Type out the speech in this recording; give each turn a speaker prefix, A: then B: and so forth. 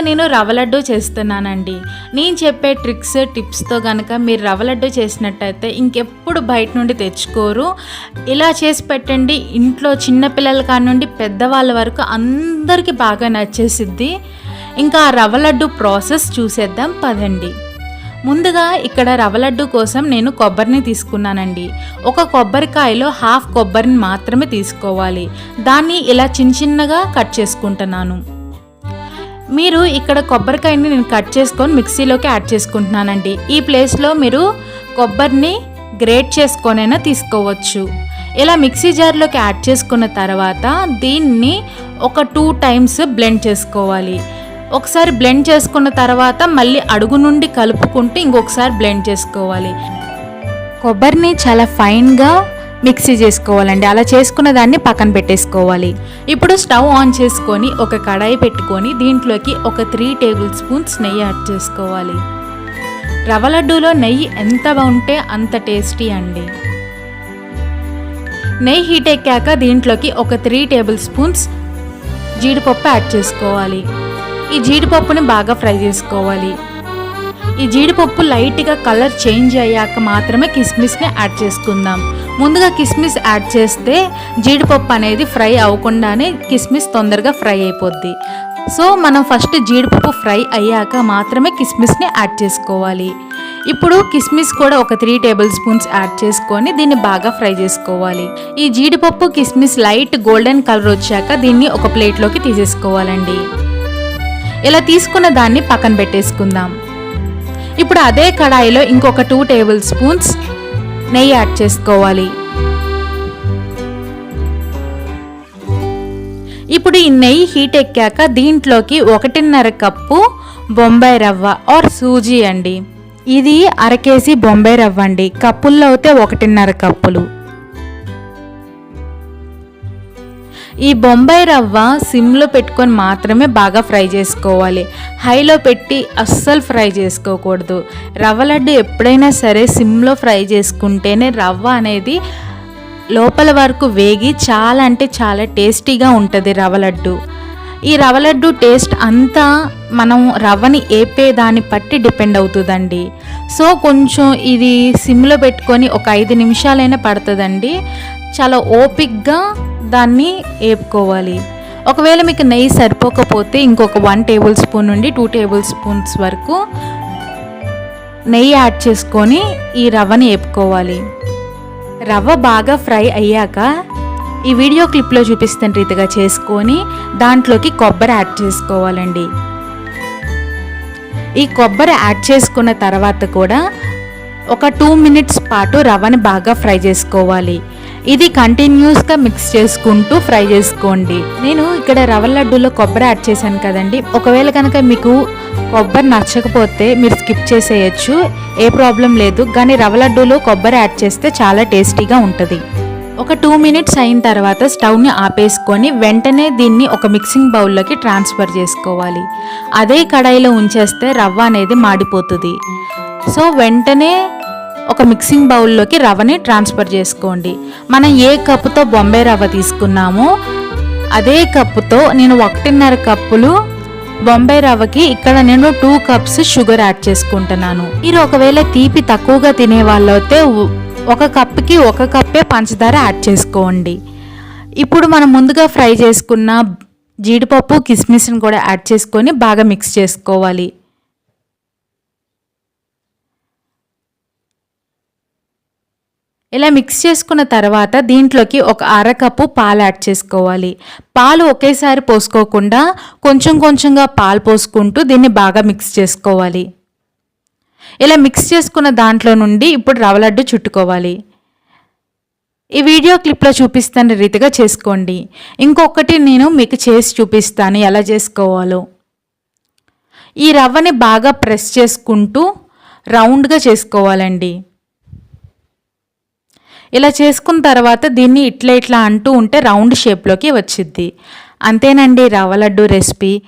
A: నేను రవ్వ లడ్డు చేస్తున్నానండి. నేను చెప్పే ట్రిక్స్ టిప్స్తో కనుక మీరు రవ్వ లడ్డు చేసినట్టయితే ఇంకెప్పుడు బయట నుండి తెచ్చుకోరు. ఇలా చేసి పెట్టండి. ఇంట్లో చిన్నపిల్లల కాడ నుండి పెద్దవాళ్ళ వరకు అందరికీ బాగా నచ్చేసిద్ది. ఇంకా ఆ రవ్వ లడ్డు ప్రాసెస్ చూసేద్దాం పదండి. ముందుగా ఇక్కడ రవ్వ లడ్డు కోసం నేను కొబ్బరిని తీసుకున్నానండి. ఒక కొబ్బరికాయలో హాఫ్ కొబ్బరిని మాత్రమే తీసుకోవాలి. దాన్ని ఇలా చిన్న చిన్నగా కట్ చేసుకుంటున్నాను. మీరు ఇక్కడ కొబ్బరికాయని నేను కట్ చేసుకొని మిక్సీలోకి యాడ్ చేసుకుంటున్నానండి. ఈ ప్లేస్లో మీరు కొబ్బరిని గ్రేట్ చేసుకొనైనా తీసుకోవచ్చు. ఇలా మిక్సీ జార్లోకి యాడ్ చేసుకున్న తర్వాత దీన్ని ఒక టూ టైమ్స్ బ్లెండ్ చేసుకోవాలి. ఒకసారి బ్లెండ్ చేసుకున్న తర్వాత మళ్ళీ అడుగు నుండి కలుపుకుంటూ ఇంకొకసారి బ్లెండ్ చేసుకోవాలి. కొబ్బరిని చాలా ఫైన్గా మిక్సీ చేసుకోవాలండి. అలా చేసుకున్న దాన్ని పక్కన పెట్టేసుకోవాలి. ఇప్పుడు స్టవ్ ఆన్ చేసుకొని ఒక కడాయి పెట్టుకొని దీంట్లోకి ఒక త్రీ టేబుల్ స్పూన్స్ నెయ్యి యాడ్ చేసుకోవాలి. రవ్వ లడ్డూలో నెయ్యి ఎంత బాగుంటే అంత టేస్టీ అండి. నెయ్యి హీట్ ఎక్కాక దీంట్లోకి ఒక త్రీ టేబుల్ స్పూన్స్ జీడిపప్పు యాడ్ చేసుకోవాలి. ఈ జీడిపప్పుని బాగా ఫ్రై చేసుకోవాలి. ఈ జీడిపప్పు లైట్గా కలర్ చేంజ్ అయ్యాక మాత్రమే కిస్మిస్ని యాడ్ చేసుకుందాం. ముందుగా కిస్మిస్ యాడ్ చేస్తే జీడిపప్పు అనేది ఫ్రై అవ్వకుండానే కిస్మిస్ తొందరగా ఫ్రై అయిపోద్ది. సో మనం ఫస్ట్ జీడిపప్పు ఫ్రై అయ్యాక మాత్రమే కిస్మిస్ని యాడ్ చేసుకోవాలి. ఇప్పుడు కిస్మిస్ కూడా ఒక త్రీ టేబుల్ స్పూన్స్ యాడ్ చేసుకొని దీన్ని బాగా ఫ్రై చేసుకోవాలి. ఈ జీడిపప్పు కిస్మిస్ లైట్ గోల్డెన్ కలర్ వచ్చాక దీన్ని ఒక ప్లేట్లోకి తీసేసుకోవాలండి. ఇలా తీసుకున్న దాన్ని పక్కన పెట్టేసుకుందాం. ఇప్పుడు అదే కడాయిలో ఇంకొక టూ టేబుల్ స్పూన్స్ నెయ్యి యాడ్ చేసుకోవాలి. ఇప్పుడు ఈ నెయ్యి హీట్ ఎక్కాక దీంట్లోకి ఒకటిన్నర కప్పు బొంబాయి రవ్వ ఆర్ సూజీ అండి. ఇది అరకేసి బొంబాయి రవ్వ అండి. కప్పుల్లో అయితే ఒకటిన్నర కప్పులు. ఈ బొంబాయి రవ్వ సిమ్లో పెట్టుకొని మాత్రమే బాగా ఫ్రై చేసుకోవాలి. హైలో పెట్టి అస్సలు ఫ్రై చేసుకోకూడదు. రవ్వ లడ్డు ఎప్పుడైనా సరే సిమ్లో ఫ్రై చేసుకుంటేనే రవ్వ అనేది లోపల వరకు వేగి చాలా అంటే చాలా టేస్టీగా ఉంటుంది రవ్వ లడ్డు. ఈ రవ్వ లడ్డు టేస్ట్ అంతా మనం రవ్వని ఏపే దాన్ని బట్టి డిపెండ్ అవుతుందండి. సో కొంచెం ఇది సిమ్లో పెట్టుకొని ఒక ఐదు నిమిషాలైనా పడుతుందండి. చాలా ఓపిక్గా దాన్ని వేపుకోవాలి ఒకవేళ మీకు నెయ్యి సరిపోకపోతే ఇంకొక వన్ టేబుల్ స్పూన్ నుండి టూ టేబుల్ స్పూన్స్ వరకు నెయ్యి యాడ్ చేసుకొని ఈ రవ్వని వేపుకోవాలి రవ్వ బాగా ఫ్రై అయ్యాక ఈ వీడియో క్లిప్లో చూపిస్తున్న రీతిగా చేసుకొని దాంట్లోకి కొబ్బరి యాడ్ చేసుకోవాలండి. ఈ కొబ్బరి యాడ్ చేసుకున్న తర్వాత కూడా ఒక టూ మినిట్స్ పాటు రవ్వని బాగా ఫ్రై చేసుకోవాలి. ఇది కంటిన్యూస్గా మిక్స్ చేసుకుంటూ ఫ్రై చేసుకోండి. నేను ఇక్కడ రవ్వ లడ్డూలో కొబ్బరి యాడ్ చేశాను కదండి. ఒకవేళ కనుక మీకు కొబ్బరి నచ్చకపోతే మీరు స్కిప్ చేసేయచ్చు. ఏ ప్రాబ్లం లేదు. కానీ రవ్వ లడ్డూలో కొబ్బరి యాడ్ చేస్తే చాలా టేస్టీగా ఉంటుంది. ఒక టూ మినిట్స్ అయిన తర్వాత స్టవ్ని ఆపేసుకొని వెంటనే దీన్ని ఒక మిక్సింగ్ బౌల్లోకి ట్రాన్స్ఫర్ చేసుకోవాలి. అదే కడాయిలో ఉంచేస్తే రవ్వ అనేది మాడిపోతుంది. సో వెంటనే ఒక మిక్సింగ్ బౌల్లోకి రవ్వని ట్రాన్స్ఫర్ చేసుకోండి. మనం ఏ కప్పుతో బొంబాయి రవ్వ తీసుకున్నామో అదే కప్పుతో నేను ఒకటిన్నర కప్పులు బొంబాయి రవ్వకి ఇక్కడ నేను టూ కప్స్ షుగర్ యాడ్ చేసుకుంటున్నాను. మీరు ఒకవేళ తీపి తక్కువగా తినే వాళ్ళైతే ఒక కప్కి ఒక కప్పే పంచదార యాడ్ చేసుకోండి. ఇప్పుడు మనం ముందుగా ఫ్రై చేసుకున్న జీడిపప్పు కిస్మిస్ని కూడా యాడ్ చేసుకొని బాగా మిక్స్ చేసుకోవాలి. ఇలా మిక్స్ చేసుకున్న తర్వాత దీంట్లోకి ఒక అరకప్పు పాలు యాడ్ చేసుకోవాలి. పాలు ఒకేసారి పోసుకోకుండా కొంచెం కొంచెంగా పాలు పోసుకుంటూ దీన్ని బాగా మిక్స్ చేసుకోవాలి. ఇలా మిక్స్ చేసుకున్న దాంట్లో నుండి ఇప్పుడు రవ లడ్డు చుట్టుకోవాలి. ఈ వీడియో క్లిప్లో చూపిస్తున్న రీతిగా చేసుకోండి. ఇంకొకటి నేను మీకు చేసి చూపిస్తాను ఎలా చేసుకోవాలో. ఈ రవ్వని బాగా ప్రెస్ చేసుకుంటూ రౌండ్గా చేసుకోవాలండి. ఇలా చేసుకున్న తర్వాత దీన్ని ఇట్లా ఇట్లా అంటూ ఉంటే రౌండ్ షేప్లోకి వచ్చిద్ది. అంతేనండి రవ్వ లడ్డు రెసిపీ.